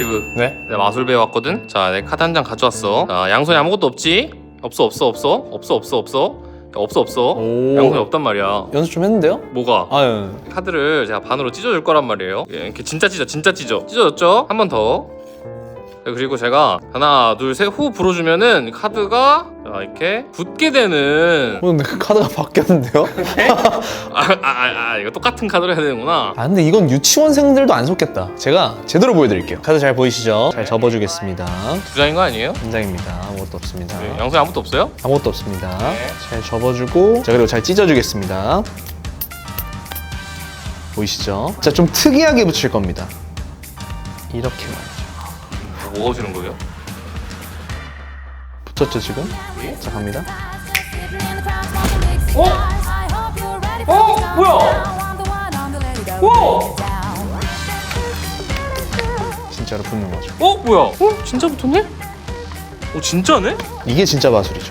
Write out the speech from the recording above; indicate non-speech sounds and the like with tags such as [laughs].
스티브 네? 내가 마술 배워 왔거든? 자, 내 카드 한 장 가져왔어. 자, 양손에 아무것도 없지? 없어, 없어, 없어, 없어, 없어, 없어, 없어, 없어. 오. 양손에 없단 말이야. 연습 좀 했는데요? 뭐가? 아, 예. 카드를 제가 반으로 찢어줄 거란 말이에요. 예, 이렇게 진짜 찢어, 진짜 찢어. 찢어졌죠? 한 번 더. 그리고 제가 하나 둘셋후 불어주면은 카드가 자, 이렇게 붙게 되는 어, 근데 그 카드가 바뀌었는데요? [laughs] 아, 아, 아, 아 이거 똑같은 카드로 해야 되는구나 아 근데 이건 유치원생들도 안 속겠다. 제가 제대로 보여드릴게요. 카드 잘 보이시죠? 잘 접어주겠습니다. 두 장인 거 아니에요? 한 장입니다. 아무것도 없습니다. 네, 양손에 아무것도 없어요? 아무것도 없습니다. 네. 잘 접어주고 자 그리고 잘 찢어주겠습니다. 보이시죠? 자 좀 특이하게 붙일 겁니다. 이렇게 말이죠. 뭐가 오시는 거예요? 붙었죠 지금? 자 갑니다. 어? 어? 뭐야? 오! 진짜로 붙는 거죠. 어? 뭐야? 어? 진짜 붙었네? 어 진짜네? 이게 진짜 마술이죠.